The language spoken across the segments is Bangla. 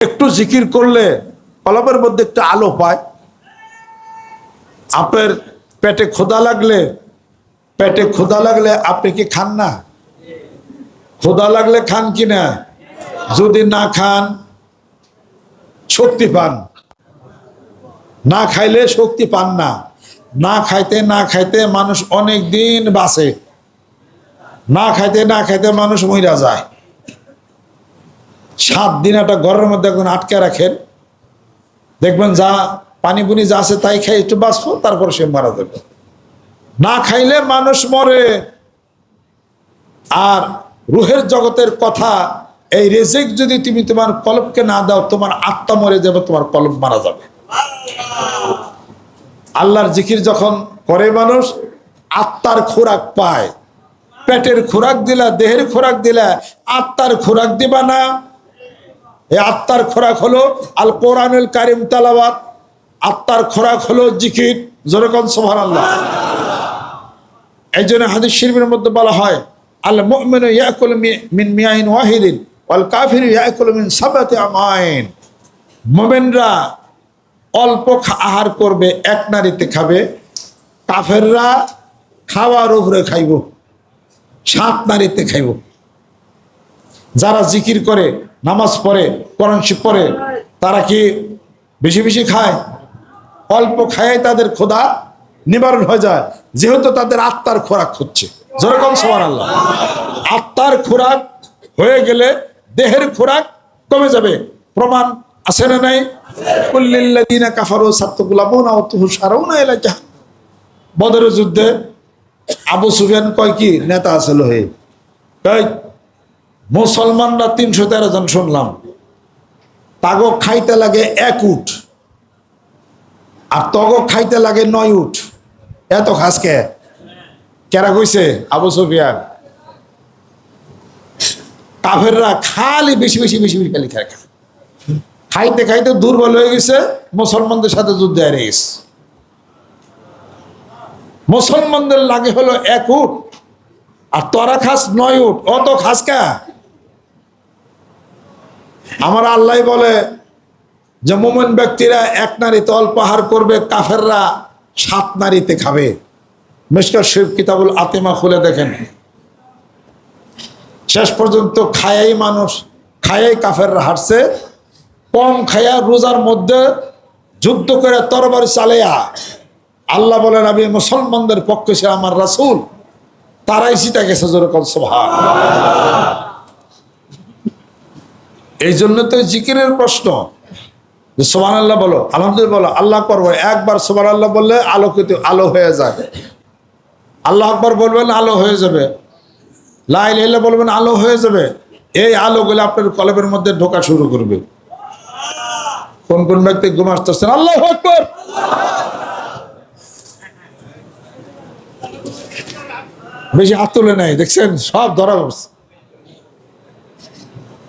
একটু জিকির করলে কলমের মধ্যে একটু আলো পায়। আপনার পেটে ক্ষুধা লাগলে, পেটে ক্ষুধা লাগলে আপনি কি খান না? ক্ষুধা লাগলে খান কি না? যদি না খান, শক্তি পান। না খাইলে শক্তি পান না। না খাইতে না খাইতে মানুষ অনেক দিন বাঁচে। না খাইতে না খাইতে মানুষ মইরা যায়। সাত দিন একটা ঘরের মধ্যে একজন আটকে রাখেন। দেখবেন যা পানি পুনি যা আছে তাই খাই, একটু বাঁচবো, তারপর সে মারা যাবে। না খাইলে মানুষ মরে। আর রুহের জগতের কথা, এই রেজেক যদি তুমি তোমার কলবকে না দাও, তোমার আত্মা মরে যাবে, তোমার কলব মারা যাবে। আল্লাহর জিকির যখন করে মানুষ, আত্মার খোরাক পায়। পেটের খোরাক দিলা, দেহের খোরাক দিলা, আত্মার খোরাক দিবা না। এই আত্মার খোরাক হলো আল কোরআনুল কারিম তালাবাত আত্মার খোরাক হলো জিকির। যেরকম সোহান আল্লাহ এই জন্য হাদিস শরীফের মধ্যে বলা হয়, আল মুমিনু ইয়াকুল মিন মিয়াইন ওয়াহিদিন, ওয়াল কাফিরু ইয়াকুল মিন সাবাতি আমাইন। মুমিনরা অল্প আহার করবে, এক নারীতে খাবে। কাফেররা খাওয়ার উপরে খাইব, সাত নারীতে খাইব। যারা জিকির করে নামাজ পড়ে, কোরআন শিব পড়ে, তারা কি বেশি বেশি খায়? অল্প খায়, তাদের খোদা নিবারণ হয়ে যায়। যেহেতু তাদের আত্মার খোরাক হচ্ছে। যেরকম সবার আল্লাহ আত্মার খোরাক হয়ে গেলে দেহের খোরাক কমে যাবে। প্রমাণ আছে না নাই? কুল্লিল্লাযীনা কাফারু ওয়া তুহশারুনা ইলা জাহান্নাম বদরের যুদ্ধে আবু সুফিয়ান কয় কি? নেতা আছে লোহে। এই মুসলমানরা তিনশো তেরো জন শুনলাম। তাগো খাইতে লাগে এক উঠ। আর তগো খাইতে লাগে নয় উঠ। এত খাসকে কেরা কইছে? আবু সুফিয়ান। কাফেররা খালি বেশি বেশি বেশি বেশি খালি খায়। খাইতে খাইতে দুর্বল হয়ে গেছে, মুসলমানদের সাথে যুদ্ধ হারিয়ে গেছে। মুসলমানদের লাগে হলো এক উঠ। আর তোরা খাস নয় উঠ। অত খাস কা? আমার আল্লাহ বলে যে মোমেন ব্যক্তিরা এক নারীতে অল্প করবে, কাফেররা সাত নারীতে খাবে। মিস্টার শিব কিতাবুল আতিমা খুলে দেখেন। শেষ পর্যন্ত খায়াই মানুষ, খায়াই কাফেররা হারছে কম খায়া রোজার মধ্যে যুদ্ধ করে তরবার চালেয়া আল্লাহ বলেন, আমি মুসলমানদের পক্ষে সে আমার রাসুল, তারাই সীতা গেছে যেরকম সোভা এই জন্য তো জিকিরের প্রশ্ন। সোমান আল্লাহ বলো, আলহামদুলিল্লাহ বলো, আল্লাহ করব একবার সোমান আল্লাহ বললে আলোকিত, আলো হয়ে যায় আল্লাহ আকবর বলবেন আলো হয়ে যাবে। লাই লাইলা বলবেন আলো হয়ে যাবে। এই আলোগুলো আপনার কলবের মধ্যে ঢোকা শুরু করবে। কোন কোন ব্যক্তি ঘুম আসতেছেন আল্লাহ আকবর। বেশি হাত তুলে নেই, দেখছেন? সব ধরা পড়ছে।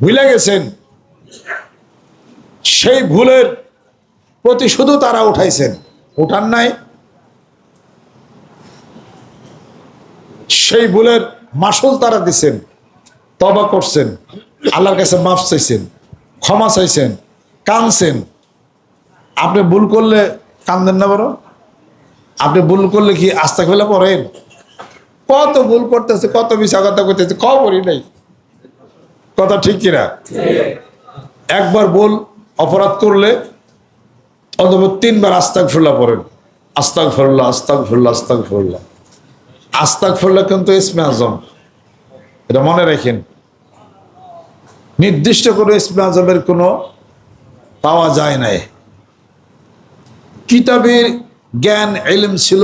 ভুলে গেছেন? সেই ভুলের প্রতি শুধু তারা উঠাইছেন। উঠান নাই। সেই ভুলের মাসুল তারা দিছেন। তবা করছেন। আল্লাহর কাছে মাফ চাইছেন। ক্ষমা চাইছেন। কানছেন আপনি ভুল করলে কান্দেন না বড় আপনি ভুল করলে কি আস্তা ফেলে পড়েন? কত ভুল করতেছে, কত মিশা কথা করতেছে খবরই নেই। কথা ঠিক কিনা? একবার বল, অপরাধ করলে অথবা তিনবার আস্তাক ফুল্লা পড়েন। আস্তাক ফরল্লা আস্তাক ফুল্লা আস্তাক ফুল্লা আস্তাক ফুল্লা কিন্তু ইসমে আজম। এটা মনে রাখেন। নির্দিষ্ট করে ইসমে আজমের কোনো পাওয়া যায় নাই। কিতাবের জ্ঞান এলিম ছিল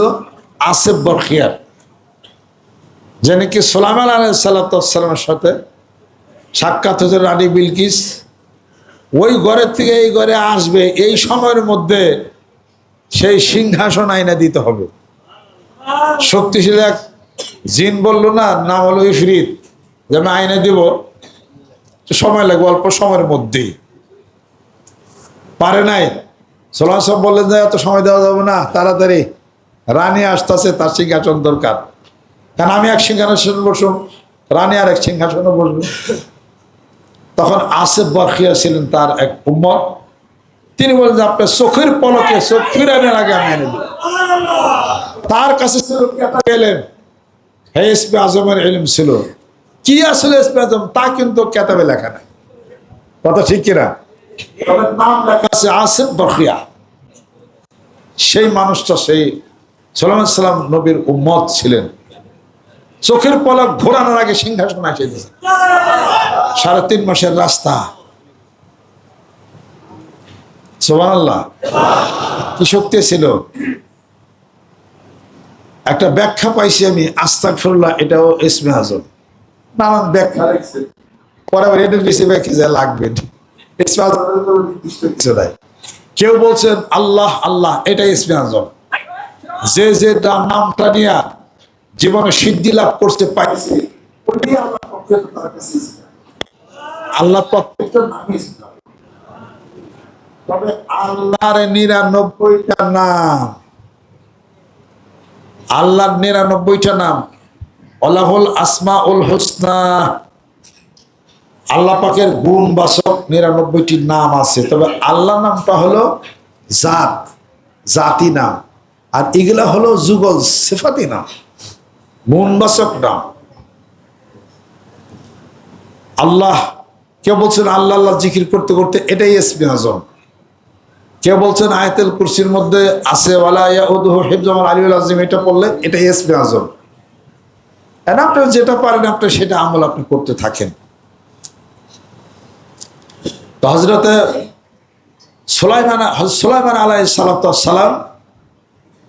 আসেফ বরখিয়ার। যে নাকি সোলামান আলাই সাল্লাতামের সাথে সাক্ষাৎ হচ্ছে রানী বিলকিস। ওই ঘরের থেকে এই ঘরে আসবে, এই সময়ের মধ্যে সেই সিংহাসন আইনা দিতে হবে। শক্তিশালী এক জিন বলল, না, নাম হলো ইফরিত, যে আমি আইনে দিব। সময় লাগবে অল্প সময়ের মধ্যেই। পারে নাই। সোলাম সব বললেন যে এত সময় দেওয়া যাবে না, তাড়াতাড়ি। রানী আসতেছে, তার সিংহাসন দরকার। কারণ আমি এক সিংহাসনে বসুন, রানী আর এক সিংহাসনে বসবো। তখন আসেফ বরখিয়া ছিলেন তার এক উম্মত। তিনি বলেন আপনার চোখের পলকে চোখ ফিরানোর আগে আমি এনে দেব। তার কাছে গেলেন হে এসপি আজমের এলিম ছিল। কি আসলে এসপি আজম? তা কিন্তু কেতাবে লেখা নাই। কথা ঠিক কিনা? আসেফ বরখিয়া। সেই মানুষটা, সেই সালাম সাল্লাম নবীর উম্মত ছিলেন। চোখের পলক ঘোরানোর আগে সিংহাসন আসে সাড়ে তিন মাসের রাস্তা। সোমান আল্লাহ কি শক্তি ছিল? একটা ব্যাখ্যা পাইছি আমি আস্তাক ফিরুল্লাহ এটাও ইসমে আজম নানান ব্যাখ্যা। পরে আবার এটার বেশি ব্যাখ্যা যা লাগবে। কেউ বলছেন, আল্লাহ আল্লাহ, এটাই ইসমে আজম যে যে নাম- নামটা নিয়ে জীবনে সিদ্ধি লাভ করতে পাইছে। আল্লাহ প্রত্যেকটা নামই। তবে আল্লাহর নিরানব্বইটা নাম। আল্লাহর নিরানব্বইটা নাম। অলাহুল আসমা উল হোসনা। আল্লাহ পাকের গুণ বাসক নিরানব্বইটি নাম আছে। তবে আল্লাহ নামটা হলো জাত, জাতি নাম। আর এগুলা হলো যুগল, সেফাতি নাম। গুণবাচক নাম। আল্লাহ কেউ বলছেন আল্লাহ আল্লাহ জিকির করতে করতে এটাই এসমি আজম কেউ বলছেন আয়তেল কুরসির মধ্যে আছে, ওয়ালা ইয়াউদুহু এটা পড়লে এটাই এসমি আজম আর আপনি যেটা পারেন, আপনি সেটা আমল আপনি করতে থাকেন। তো হজরতে সোলাইমান সোলাইমান আলাই সালাম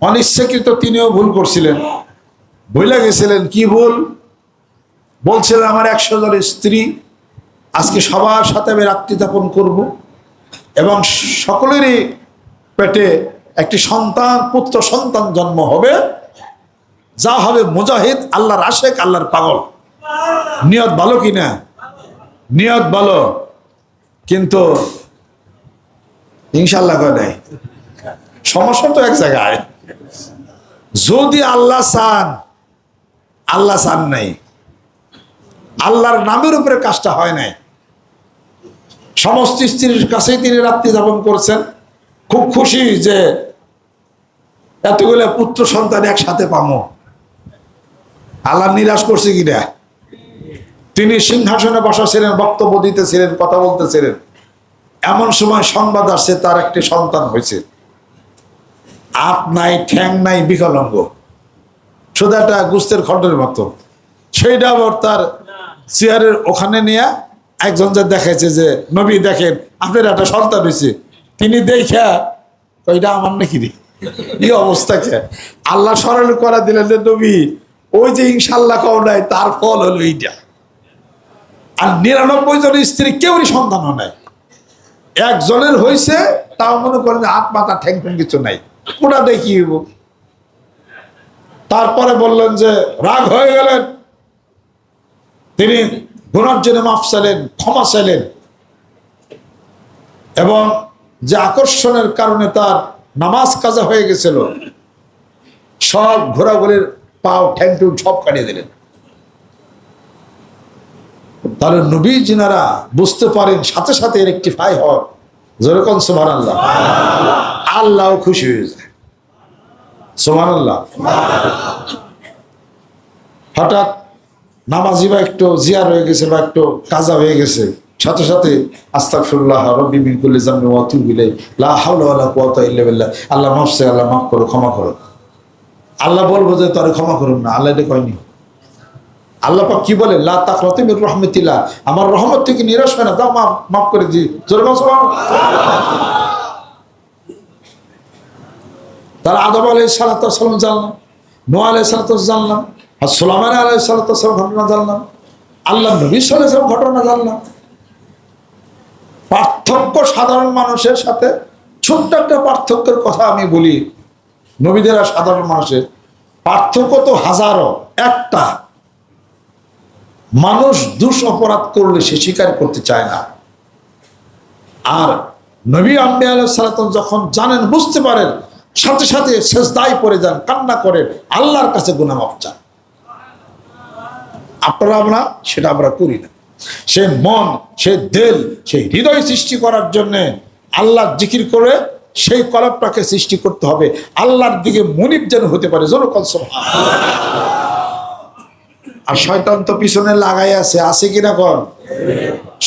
অনিচ্ছাকৃত তিনিও ভুল করছিলেন। ভুলে গেছিলেন, কি ভুল? বলছিলেন, আমার একশো জনের স্ত্রী আজকে সবার সাথে আমি রাত্রি যাপন করব এবং সকলেরই পেটে একটি সন্তান, পুত্র, সন্তান জন্ম হবে। যা হবে মুজাহিদ, আল্লাহর আশেক, আল্লাহর পাগল। নিয়ত ভালো কি না? নিয়ত ভালো। কিন্তু ইনশাল্লাহ করে নাই? সমস্যা তো এক জায়গায়। যদি আল্লাহ চান আল্লাহ চান নাই। আল্লাহর নামের উপরে কাজটা হয় নাই। সমস্ত স্ত্রীর কাছেই তিনি রাত্রি যাপন করছেন। খুব খুশি যে এতগুলো পুত্র সন্তান একসাথে পামো আল্লাহ নিরাশ করছে কিনা তিনি সিংহাসনে বসা ছিলেন বক্তব্য দিতেছিলেন কথা বলতেছিলেন। এমন সময় সংবাদ আসছে তার একটি সন্তান হয়েছে। আপ নাই ঠ্যাং নাই বিকলঙ্গ শুধু একটা গুস্তের খণ্ডের মতো। সেইটা আবার তার চেয়ারের ওখানে নিয়ে একজন যে দেখাইছে যে, নবী, দেখেন, আপনার একটা সন্তান হয়েছে তিনি দেখা ওইটা আমার নাকি রে? এই অবস্থাকে আল্লাহ স্মরণ করা দিলেন যে, নবী, ওই যে ইনশাল্লাহ কও নাই, তার ফল হলো এইটা। আর নিরানব্বই জন স্ত্রী কেউরই সন্তান নাই। একজনের হয়েছে তাও মনে করেন যে, হাত মাথা ঠ্যাং কিছু নাই। ওটা দেখি। তারপরে বললেন যে, রাগ হয়ে গেলেন। তিনি গুণার জন্য মাফ চাইলেন, ক্ষমা চাইলেন। এবং যে আকর্ষণের কারণে তার নামাজ কাজা হয়ে গেছিল, সব ঘোরাঘুরির পাও ঠ্যাং টুং সব কাটিয়ে দিলেন। তাহলে নবী জিনারা বুঝতে পারেন, সাথে সাথে এর একটি রেক্টিফাই হয় যেরকম সোমান আল্লাহ আল্লাহ খুশি হয়ে যায়। সোমান আল্লাহ হঠাৎ নামাজি বা একটু জিয়ার হয়ে গেছে বা একটু কাজা হয়ে গেছে, সাথে সাথে আস্তাগফিরুল্লাহ রব্বি মিন কুল্লি যামবি ওয়া আতুবু ইলাইহি। লা হাওলা আল্লাহ মাফ চাই আল্লাহ মাফ করো ক্ষমা করো আল্লাহ বলব যে তোরে ক্ষমা করুন না, আল্লাহ এটা কয়নি। আল্লাহ পাক কি বলে? লা তাকরাতু মির রাহমাতিল্লাহ। আমার রহমত থেকে নিরাশ হয় না, দাও মাফ মাফ করে দি জোরে। তারা আদম আলাইহিস সালাতু জানলাম, নোহ আলাইহিস সালাতু জানলাম। আর সুলাইমান আলাইহিস সালাতু ওয়াস সালাম ঘটনা জানলাম। আল্লাহ নবী ওয়াসাল্লাম ঘটনা জানলাম। পার্থক্য সাধারণ মানুষের সাথে ছোট্ট একটা পার্থক্যের কথা আমি বলি। নবীদের আর সাধারণ মানুষের। পার্থক্য তো হাজারো, একটা। মানুষ দুষ অপরাধ করলে সে স্বীকার করতে চায় না। আর নবী আম্বি আলাইসালাম যখন জানেন, বুঝতে পারেন, সাথে সাথে শেষ দায় পড়ে যান, কান্না করে আল্লাহর কাছে গুনামাপ চান। আপনারা আমরা সেটা আমরা করি না। সে মন, সে দেল সেই হৃদয় সৃষ্টি করার জন্যে আল্লাহ জিকির করে সেই কলপটাকে সৃষ্টি করতে হবে। আল্লাহর দিকে মনিব যেন হতে পারে, জোর কলসম আর শয়তান তো পিছনে লাগাই আছে আছে কিনা কর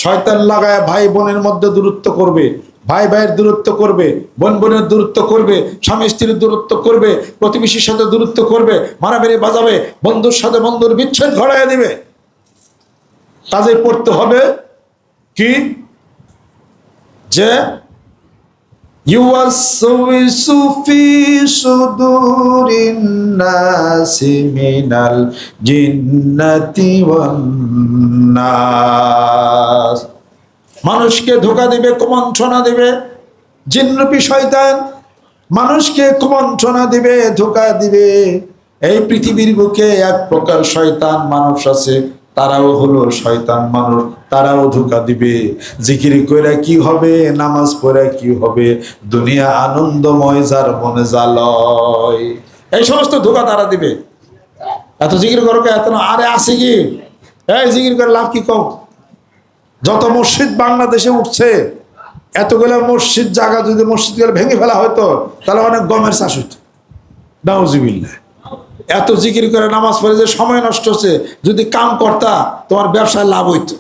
শয়তান লাগায় ভাই বোনের মধ্যে দূরত্ব করবে। ভাই ভাইয়ের দূরত্ব করবে, বোন বোনের দূরত্ব করবে, স্বামী স্ত্রীর দূরত্ব করবে, প্রতিবেশীর সাথে দূরত্ব করবে, মারামারি বাজাবে, বন্ধুর সাথে বন্ধুর বিচ্ছেদ ঘটাইয়া দিবে। কাজে পড়তে হবে কি? যে ইউ আর সুফি সুদূরিন্নাসি মিনাল জিন্নাতি মানুষকে ধোকা দিবে, কুমন্ত্রণা দিবে। জিন্নপি শয়তান মানুষকে কুমন্ত্রণা দিবে, ধোকা দিবে। এই পৃথিবীর বুকে এক প্রকার শয়তান মানুষ আছে, তারাও হলো শয়তান মানুষ, তারাও ধোকা দিবে। জিকির কইরা কি হবে, নামাজ পড়া কি হবে, দুনিয়া আনন্দময় যার মনে জালয় এই সমস্ত ধোকা তারা দিবে। এত জিকির করো এত আরে আসে কি? এই জিকির করে লাভ কি কম? যত মসজিদ বাংলাদেশে উঠছে, এতগুলো মসজিদ জায়গা যদি মসজিদ মসজিদগুলো ভেঙে ফেলা হতো তাহলে অনেক গমের চাষ হতো নাউজিবিল্লাহ। এত জিকির করে নামাজ পড়ে যে সময় নষ্ট হচ্ছে, যদি কাম করতা, তোমার ব্যবসায় লাভ হইতো।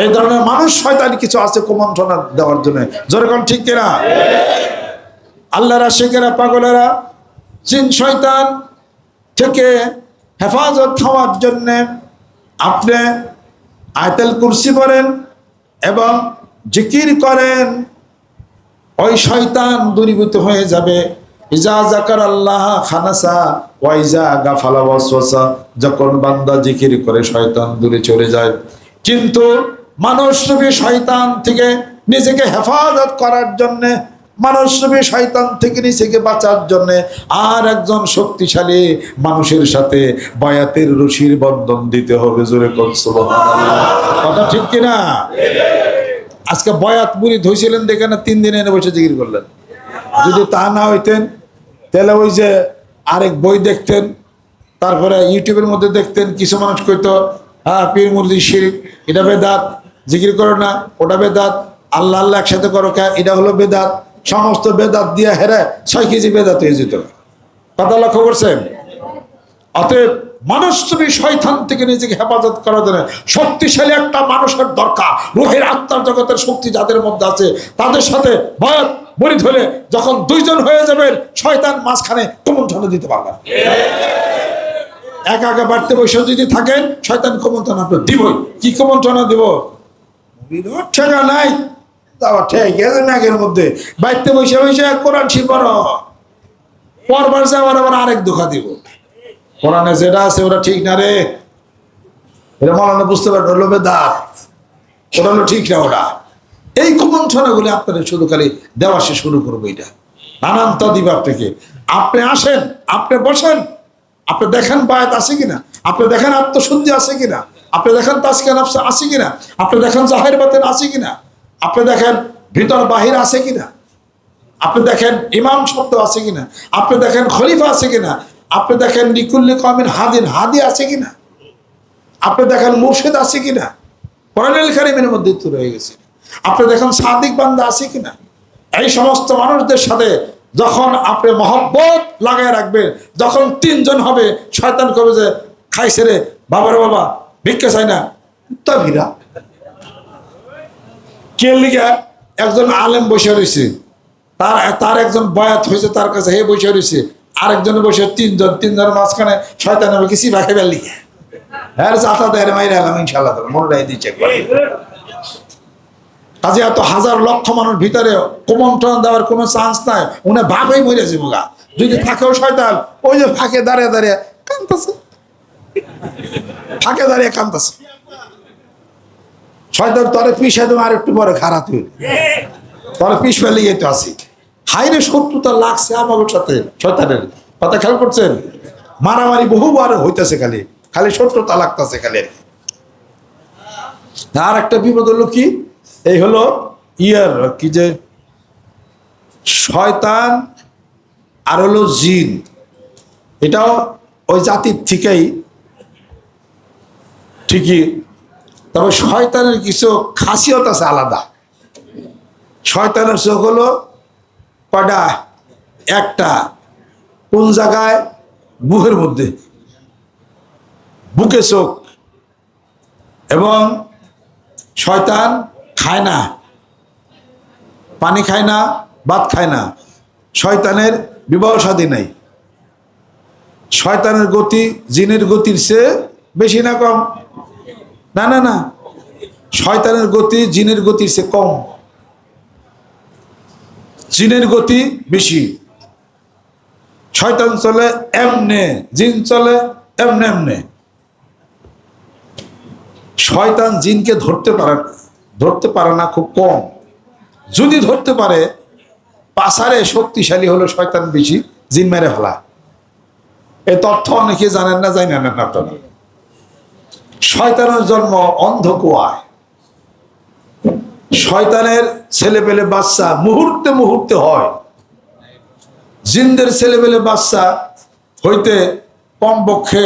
এই ধরনের মানুষ শয়তানি কিছু আছে কুমন্ত্রণা দেওয়ার জন্য। যেরকম ঠিক কিনা? আল্লাহরা শেখেরা পাগলেরা চিন শয়তান থেকে হেফাজত হওয়ার জন্যে আপনি আয়তাল কুরসি করেন এবং জিকির করেন, ওই শয়তান দূরীভূত হয়ে যাবে। ইজা জাকার আল্লাহ খানাসা ওয়াইজা গাফালা ওয়াসওয়াসা যখন বান্দা জিকির করে শয়তান দূরে চলে যায়। কিন্তু মানুষ শয়তান থেকে নিজেকে হেফাজত করার জন্য মানুষ রূপী শয়তান থেকে নিজেকে বাঁচার জন্য আর একজন শক্তিশালী মানুষের সাথে বয়াতের রশির বন্ধন দিতে হবে, জোরে কথা ঠিক কিনা আজকে বয়াত বুড়ি ধুইছিলেন দেখে না, তিন দিনে এনে বসে জিকির করলেন। যদি তা না হইতেন, তাহলে ওই যে আরেক বই দেখতেন, তারপরে ইউটিউবের মধ্যে দেখতেন, কিছু মানুষ কইতো হ্যাঁ পীর মুরদি শিরিক, এটা বেদাত, জিকির করো না, ওটা বেদাত, আল্লাহ আল্লাহ একসাথে করো কে, এটা হলো বেদাত। সমস্ত বেদাত দিয়ে হেরে ছয় কেজি বেদাত হয়ে যেত। কথা লক্ষ্য করছেন? অতএব মানুষ তুমি শয়তান থেকে নিজেকে হেফাজত করার জন্য শক্তিশালী একটা মানুষের দরকার। রোহের আত্মার জগতের শক্তি যাদের মধ্যে আছে, তাদের সাথে ভয় মরিত হলে যখন দুইজন হয়ে যাবেন শয়তান মাঝখানে কুমন্ত্রণা দিতে পারবেন একা একা বাড়তে বসে যদি থাকেন, শয়তান কুমন্ত্রণা আপনার দিবই। কি কুমন্ত্রণা দিব? ঠেকা নাই। তাও ঠিক আছে নাকের মধ্যে। বসে বসে কোরআন পরবার আবার আরেক দিব। কোরআনে যেটা আছে ওটা ঠিক না রে। এটা বুঝতে পারবে হলো বেদাত ওটা হলো ঠিক না ওটা। এই কুমন্ত্রণাগুলি আপনাদের শুধু খালি দেওয়া সে শুরু করব এটা। নানান তা দিবে আপনাকে আপনি আসেন, আপনি বসেন। আপনি দেখেন বায়াত আছে কিনা? আপনি দেখেন আত্মশুদ্ধি আছে কিনা? আপনি দেখেন তাসকে নফস আছে কিনা? আপনি দেখেন জাহের বাতেন আছে কিনা? আপনি দেখেন ভিতর বাহির আছে কিনা? আপনি দেখেন ইমাম শব্দ আছে কিনা? আপনি দেখেন খলিফা আছে কিনা? আপনি দেখেন নিকুল্লি কমিন হাদিন, হাদি আছে কিনা? আপনি দেখেন মুর্শিদ আছে কিনা? কোরআনুল কারিমের মধ্যে তো রয়ে গেছে আপনি দেখেন সাদিক বান্দা আছে কিনা? এই সমস্ত মানুষদের সাথে যখন আপনি মহব্বত লাগায় রাখবেন, যখন তিনজন হবে, শয়তান কবে যে খাইছে রে, বাবার বাবা, ভিক্ষা চাই না? তবিরা কে লিগা একজন আলেম বসে রয়েছে। তার তার একজন বয়াত হয়েছে তার কাছে, হে বসে রয়েছে। আরেকজন বসে তিনজন তিনজনের মাঝখানে শয়তান হবে কিছু রাখে বেল হ্যাঁ চাতা দেয় মাইরে ইনশাল্লাহ দিচ্ছে কাজে এত হাজার লক্ষ মানুষ ভিতরে কুমন্ত্রণ দেওয়ার কোনো চান্স নাই। উনি ভাবেই মরে যাব যদি থাকেও শয়তান, ওই যে ফাঁকে দাঁড়িয়ে দাঁড়িয়ে কান্দতেছে ফাঁকে দাঁড়িয়ে কান্দতেছে শয়তান তরে পিছিয়ে দেবো আর একটু পরে খারাপ তুই তরে পিস ফেলে তো আসি হাইরে শত্রুতা লাগছে আমার সাথে, শয়তানের। কথা খেয়াল করছেন? মারামারি বহুবার হইতেছে খালি খালি শত্রুতা লাগতেছে খালি। আর একটা বিপদ হলো কি? এই হলো ইয়ার, কি যে? শয়তান আর হলো জিন। এটাও ওই জাতির থেকেই ঠিকই তবে শয়তানের কিছু খাসিয়ত আছে আলাদা। শয়তানের চোখ হলো কয়টা? একটা, কোন জায়গায়? বুকের মধ্যে। বুকে চোখ। এবং শয়তান খায় না। পানি খায় না, ভাত খায় না। শয়তানের বিবাহ সাদী নাই। শয়তানের গতি, জিনের গতির চেয়ে বেশি না কম। না না না। শয়তানের গতি জিনের গতির চেয়ে কম। জিনের গতি বেশি। শয়তান চলে এমনে, জিন চলে এমনে এমনে। শয়তান জিনকে ধরতে পারে ধরতে পারে না খুব কম। যদি ধরতে পারে পাশারে শক্তিশালী হলো শয়তান বেশি, জিন মেরে ফেলা এই তথ্য অনেকে জানেন না জানেন না আপনারা। শয়তানের জন্ম অন্ধ কুয়ায় শয়তানের ছেলে পেলে বাচ্চা মুহূর্তে মুহূর্তে হয়। জিনদের ছেলে পেলে বাচ্চা হইতে কমপক্ষে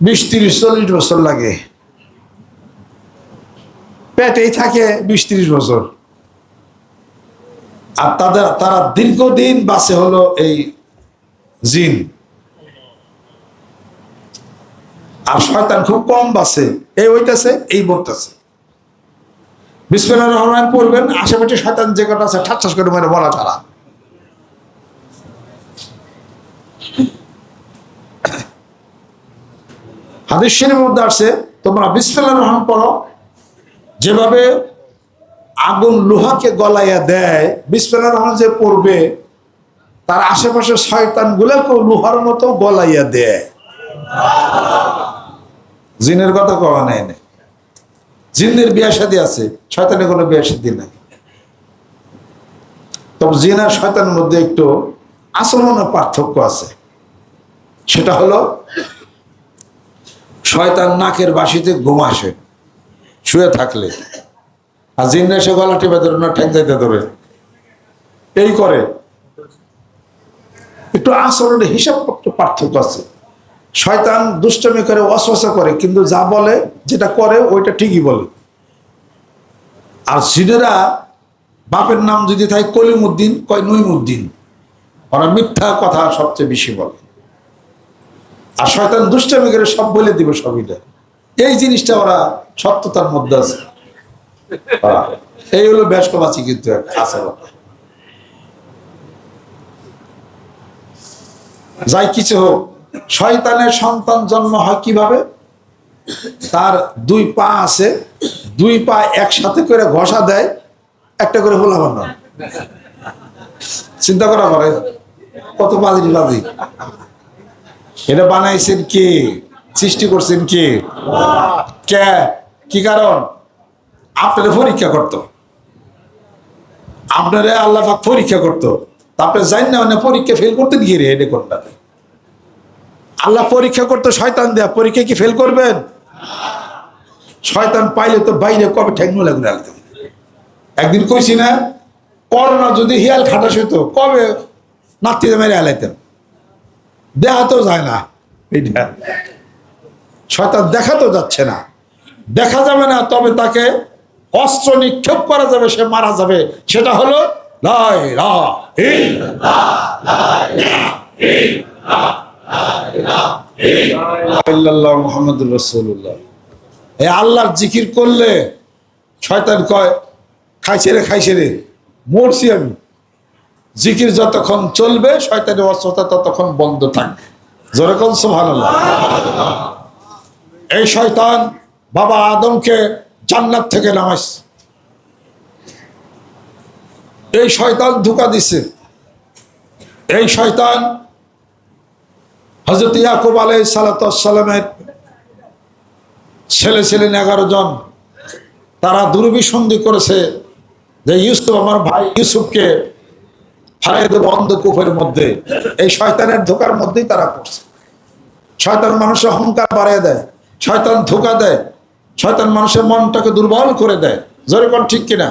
বিশ তিরিশ চল্লিশ বছর লাগে। পেটেই থাকে বিশ তিরিশ বছর। আর তাদের, তারা দীর্ঘদিন বাসে হলো এই জিন। আর শয়তান খুব কম বাসে। এই হইতেছে, এই বিসমিল্লাহ রহমান পড়বেন, আশেপাশে শয়তান যে কটা আছে করে মেরে বলা ছাড়া। হাদিস মধ্যে আসছে, তোমরা বিসমিল্লাহ রহমান পড়ো, যেভাবে আগুন লোহাকে গলাইয়া দেয় বিসমিল্লাহ রহমান যে পড়বে, তার আশেপাশে শয়তান গুলাকেও লোহার মতো গলাইয়া দেয়। জিনের কথা কওয়া নাই না। জিনদের বিয়া শাদী আছে, শয়তানের কোনো বিয়া শাদী নাই। তবে জিন আর শয়তানের মধ্যে একটু আচরণের পার্থক্য আছে। সেটা হলো, শয়তান নাকের বাসিতে ঘুম আসে, শুয়ে থাকলে। আর জিন এসে গলা টিপে ধরে না, ঠেক যাইতে ধরে। এই করে। একটু আচরণের হিসাব একটু পার্থক্য আছে। শয়তান দুষ্টমি করে অশ্বাসা করে কিন্তু যা বলে যেটা করে ওইটা ঠিকই বলে। আর জিনেরা বাপের নাম যদি থাকে কলিমুদ্দিন কয় নইমুদ্দিন ওরা মিথ্যা কথা সবচেয়ে বেশি বলে। আর শয়তান দুষ্টামি করে সব বলে দিবে সবইটা। এই জিনিসটা ওরা সত্যতার মধ্যে আছে। আহ, এই হলো ব্যস্কবাচী কিন্তু যাই কিছু হোক শয়তানের সন্তান জন্ম হয় কীভাবে? তার দুই পা আছে, দুই পা একসাথে করে ঘষা দেয়, একটা করে হোলা বানানো চিন্তা করা পারে? কত বাজি বাজি? এটা বানাইছেন কে? সৃষ্টি করছেন কে? কে? কি কারণ? আপনারা পরীক্ষা করতো। আপনারা আল্লাহ পরীক্ষা করতো। তারপরে জান না পরীক্ষা ফেল করতেন গিয়ে রে? এটা কোনটাতে? আল্লাহ পরীক্ষা করতে শয়তান দেয়া, পরীক্ষা কি ফেল করবেন? শয়তান পাইলে তো বাইরে কবে ঠেকনো লাগবে আলতে একদিন কইছি না, করোনা যদি হিয়াল খাটাস হইতো, কবে নাতিতে মেরে আলাইতাম দেখা তো যায় না। শয়তান দেখা তো যাচ্ছে না। দেখা যাবে না, তবে তাকে অস্ত্র নিক্ষেপ করা যাবে, সে মারা যাবে। সেটা হলো লাই এই আল্লাহর জিকির করলে শয়তান কয়, খাইছে রে খাইছে রে, মরছি আমি। জিকির যতক্ষণ চলবে, শয়তানের অস্ত্রতা ততক্ষণ বন্ধ থাকবে যেরকম এই শয়তান বাবা আদমকে জান্নাত থেকে নামাইছে। এই শয়তান ধোকা দিছে। এই শয়তান হজরত ইয়াকুব আলাই সালাতামের ছেলে ছিলেন এগারো জন। তারা দুর্বিসন্ধি করেছে যে ইউসুফ আমার ভাই ইউসুফকে ফালাই দেবো অন্ধকূপের মধ্যে। এই শয়তানের ধোকার মধ্যেই তারা করছে শয়তান মানুষের অহংকার বাড়িয়ে দেয়, শয়তান ধোকা দেয়, শয়তান মানুষের মনটাকে দুর্বল করে দেয়। জোরে কোন ঠিক কিনা?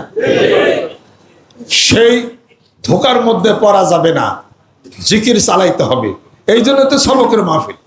সেই ধোকার মধ্যে পড়া যাবে না। জিকির চালাইতে হবে। এই জন্য তো সবকের মাহফিল